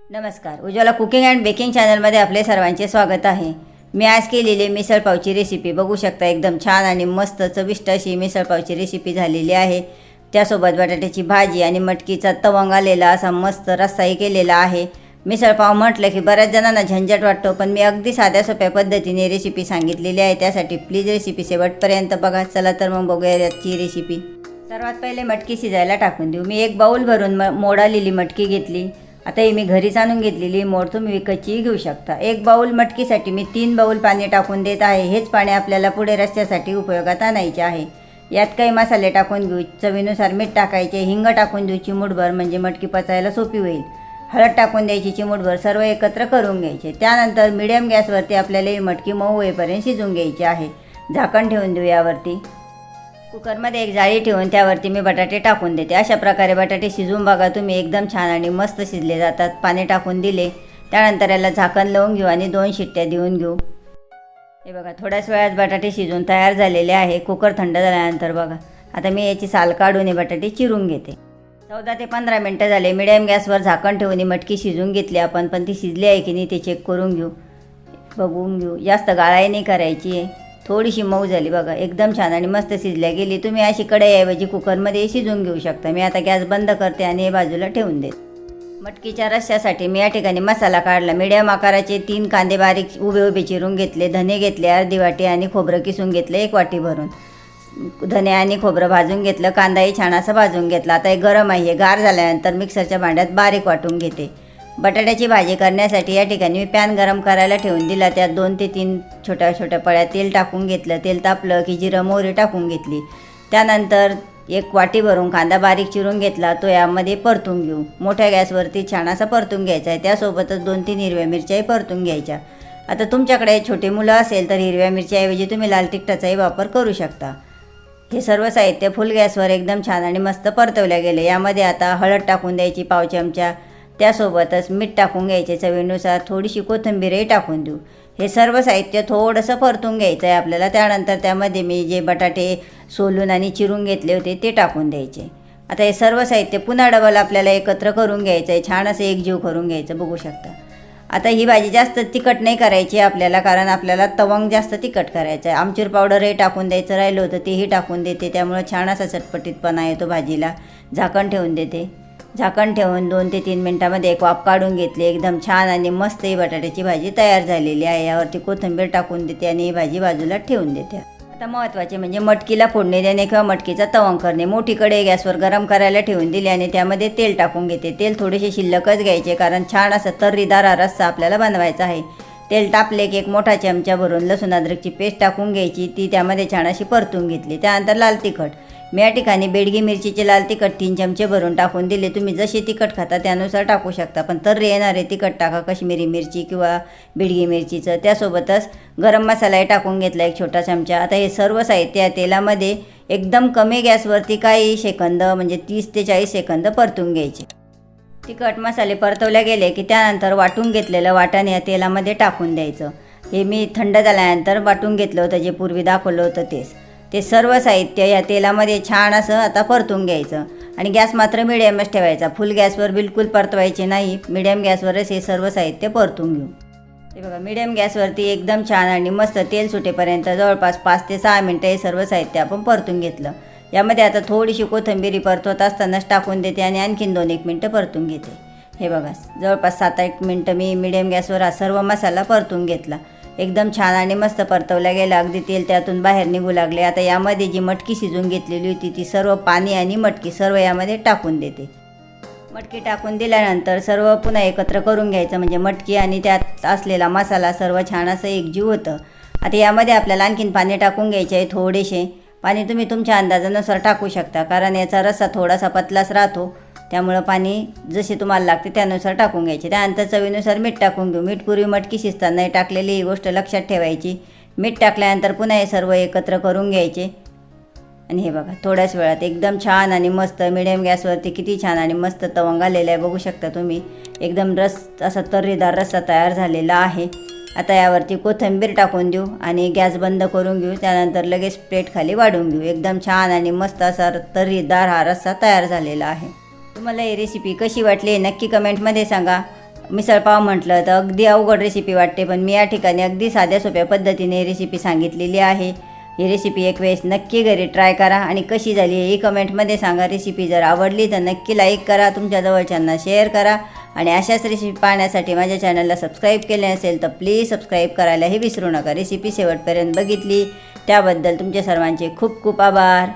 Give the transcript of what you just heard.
नमस्कार. Ujjwala cooking and baking चॅनलमध्ये आपले सर्वांचे स्वागत आहे. मी आज केलेली मिसळपावची रेसिपी बघू शकता. एकदम छान आणि मस्त चविष्ट अशी मिसळपावची रेसिपी झालेली आहे. त्यासोबत बटाट्याची भाजी आणि मटकीचा तवंग आलेला असा मस्त रस्साही केलेला आहे. मिसळपाव म्हटलं की बऱ्याच जणांना झंझट वाटतो पण मी अगदी साध्या सोप्या पद्धतीने रेसिपी सांगितलेली आहे. त्यासाठी प्लीज रेसिपी शेवटपर्यंत बघा. चला तर मग बघूया याची रेसिपी सर्वात पहिले मटकी शिजायला टाकून देऊ. मी एक बाऊल भरून म मोडालेली मटकी घेतली. आता ही मी घरीच आणून घेतलेली मोड तुम्ही विकतचीही घेऊ शकता. एक बाऊल मटकीसाठी मी तीन बाऊल पाणी टाकून देत आहे. हेच पाणी आपल्याला पुढे रस्त्यासाठी उपयोगात आणायचे आहे. यात काही मसाले टाकून घेऊ. चवीनुसार मीठ टाकायचे. हिंग टाकून देऊ. चिमूटभर म्हणजे मटकी पचायला सोपी होईल. हळद टाकून द्यायची. चिमूटभर सर्व एकत्र करून घ्यायचे. त्यानंतर मिडियम गॅसवरती आपल्याला ही मटकी मऊ होईपर्यंत शिजून घ्यायची आहे. झाकण ठेवून देऊ यावरती. कुकरमध्ये एक जाळी ठेवून त्यावरती मी बटाटे टाकून देते. अशा प्रकारे बटाटे शिजवून बघा तुम्ही एकदम छान आणि मस्त शिजले जातात. पाणी टाकून दिले. त्यानंतर याला झाकण लावून घेऊ आणि दोन शिट्ट्या देऊन घेऊ. हे बघा थोड्याच वेळात बटाटे शिजून तयार झालेले आहे. कुकर थंड झाल्यानंतर बघा आता मी याची साल काढून हे बटाटे चिरून घेते. चौदा ते पंधरा मिनटं झाले. मिडियम गॅसवर झाकण ठेवून ही मटकी शिजून घेतली आपण पण ती शिजली आहे की नाही ते चेक करून घेऊ. बघून घेऊ. जास्त गाळाही नाही करायची आहे. थोडीशी मऊ झाली बघा. एकदम छान आणि मस्त शिजल्या गेली. तुम्ही अशी कढईऐवजी कुकरमध्ये शिजवून घेऊ शकता. मी आता गॅस बंद करते आणि हे बाजूला ठेवून देते. मटकीच्या रश्श्यासाठी मी या ठिकाणी मसाला काढला. मिडियम आकाराचे तीन कांदे बारीक उभे उभे चिरून घेतले. धने घेतले अर्धी वाटी आणि खोबरं किसून घेतलं एक वाटी भरून. धने आणि खोबरं भाजून घेतलं. कांदाही छान असं भाजून घेतला. आता हे गरम आहे. हे गार झाल्यानंतर मिक्सरच्या भांड्यात बारीक वाटून घेते. बटाट्याची भाजी करण्यासाठी या ठिकाणी मी पॅन गरम करायला ठेवून दिला. त्यात दोन ते तीन छोट्या छोट्या पळ्या तेल टाकून घेतलं. तेल तापलं की जिरं मोहरी टाकून घेतली. त्यानंतर एक वाटी भरून कांदा बारीक चिरून घेतला. तो यामध्ये परतून घेऊ. मोठ्या गॅसवरती छान असा परतून घ्यायचा आहे. त्यासोबतच दोन तीन हिरव्या मिरच्याही परतून घ्यायच्या. आता तुमच्याकडे छोटे मुलं असेल तर हिरव्या मिरच्याऐवजी तुम्ही लाल तिखटाचाही वापर करू शकता. हे सर्व साहित्य फुल गॅसवर एकदम छान आणि मस्त परतवल्या गेले. यामध्ये आता हळद टाकून द्यायची पाव चमचा त्यासोबतच मीठ टाकून घ्यायचे चवीनुसार थोडीशी कोथिंबीरही टाकून देऊ. हे सर्व साहित्य थोडंसं परतून घ्यायचं आहे आपल्याला. त्यानंतर त्यामध्ये मी जे बटाटे सोलून आणि चिरून घेतले होते ते टाकून द्यायचे. आता हे सर्व साहित्य पुन्हा डबल आपल्याला एकत्र करून घ्यायचं आहे छान असं एकजीव करून घ्यायचं बघू शकता. आता ही भाजी जास्त तिखट नाही करायची आपल्याला कारण आपल्याला तवंग जास्त तिखट करायचं आहे आमचूर पावडरही टाकून द्यायचं राहिलं होतं तेही टाकून देते. त्यामुळं छान असा चटपटीतपणा येतो भाजीला. झाकण ठेवून देते. झाकण ठेवून दोन ते तीन मिनटामध्ये एक वाफ काढून घेतली. एकदम छान आणि मस्त ही बटाट्याची भाजी तयार झालेली आहे. यावरती कोथिंबीर टाकून देते आणि ही भाजी बाजूला ठेवून देते. आता महत्त्वाचे म्हणजे मटकीला फोडणी देणे किंवा मटकीचा तवंग करणे. मोठी कढई गॅसवर गरम करायला ठेवून दिली आणि त्यामध्ये तेल टाकून घेते. तेल थोडेसे शिल्लकच घ्यायचे कारण छान असं तर्रीदार हा रस्सा आपल्याला बनवायचा आहे. तेल तापले की एक मोठा चमचा भरून लसूण अद्रकची पेस्ट टाकून घ्यायची. ती त्यामध्ये छान अशी परतून घेतली. त्यानंतर लाल तिखट. मी या ठिकाणी बेडगी मिरचीचे लाल तिखट तीन चमचे भरून टाकून दिले. तुम्ही जसे तिखट खाता त्यानुसार टाकू शकता. पण तर येणारे तिखट टाका. कश्मीरी मिरची किंवा बेडगी मिरचीचं. त्यासोबतच गरम मसालाही टाकून घेतला एक छोटा चमचा. आता हे सर्व साहित्य या तेलामध्ये एकदम कमी गॅसवरती काही सेकंद म्हणजे तीस ते चाळीस सेकंद परतून घ्यायचे. तिखट मसाले परतवले गेले की त्यानंतर वाटून घेतलेलं वाटण या तेलामध्ये टाकून द्यायचं. हे मी थंड झाल्यानंतर वाटून घेतलं होतं जे पूर्वी दाखवलं होतं तेच. ते सर्व साहित्य या तेलामध्ये छान असं आता परतून घ्यायचं. आणि गॅस मात्र मिडियमच ठेवायचा. फुल गॅसवर बिलकुल परतवायचे नाही. मिडियम गॅसवरच हे सर्व साहित्य परतून घेऊ. ते बघा मिडियम गॅसवरती एकदम छान आणि मस्त तेल सुटेपर्यंत जवळपास पाच ते सहा मिनटं हे सर्व साहित्य आपण परतून घेतलं. यामध्ये आता थोडीशी कोथिंबिरी परतवत असतानाच टाकून देते आणि आणखीन दोन एक मिनटं परतून घेते. हे बघा जवळपास सात एक मिनटं मी मिडियम गॅसवर हा सर्व मसाला परतून घेतला. एकदम छान आणि मस्त परतवला गेला अगदी तेल त्यातून बाहेर निघू लागले. आता यामध्ये जी मटकी शिजून घेतलेली होती ती सर्व पाणी आणि मटकी सर्व यामध्ये टाकून देते. मटकी टाकून दिल्यानंतर सर्व पुन्हा एकत्र करून घ्यायचं. म्हणजे मटकी आणि त्यात असलेला मसाला सर्व छान असं एकजीव होतं. आता यामध्ये आपल्याला आणखीन पाणी टाकून घ्यायचे आहे थोडेसे. पाणी तुम्ही तुमच्या अंदाजानुसार टाकू शकता कारण याचा रस्सा थोडासा पतलाच राहतो. त्यामुळं पाणी जसे तुम्हाला लागते त्यानुसार टाकून घ्यायचे. त्यानंतर चवीनुसार मीठ टाकून घेऊ. मीठ पूर्वी मटकी शिजतानाही टाकलेली ही गोष्ट लक्षात ठेवायची. मीठ टाकल्यानंतर पुन्हा हे सर्व एकत्र करून घ्यायचे. आणि हे बघा थोड्याच वेळात एकदम छान आणि मस्त मिडियम गॅसवरती किती छान आणि मस्त तवंग आलेला आहे. बघू शकता तुम्ही एकदम रस असा तर्रीदार रस्सा तयार झालेला आहे. आता यावरती कोथिंबीर टाकून देऊ आणि गॅस बंद करून घेऊ. त्यानंतर लगेच प्लेट खाली वाढून घेऊ. एकदम छान आणि मस्त असा तर्रीदार हा रस्सा तयार झालेला आहे. तुम्हाला ही रेसिपी कशी वाटली हे नक्की कमेंटमध्ये सांगा. मिसळपाव म्हटलं तर अगदी अवघड रेसिपी वाटते पण मी या ठिकाणी अगदी साध्या सोप्या पद्धतीने रेसिपी सांगितलेली आहे. ही रेसिपी एक वेळेस नक्की घरी ट्राय करा आणि कशी झाली ही कमेंटमध्ये सांगा. रेसिपी जर आवडली तर नक्की लाईक करा तुमच्या जवळच्यांना शेअर करा आणि अशाच रेसिपी पाहण्यासाठी माझ्या चॅनलला सबस्क्राईब केले असेल तर प्लीज सबस्क्राईब करायलाही विसरू नका. रेसिपी शेवटपर्यंत बघितली. त्याबद्दल तुमच्या सर्वांचे खूप खूप आभार.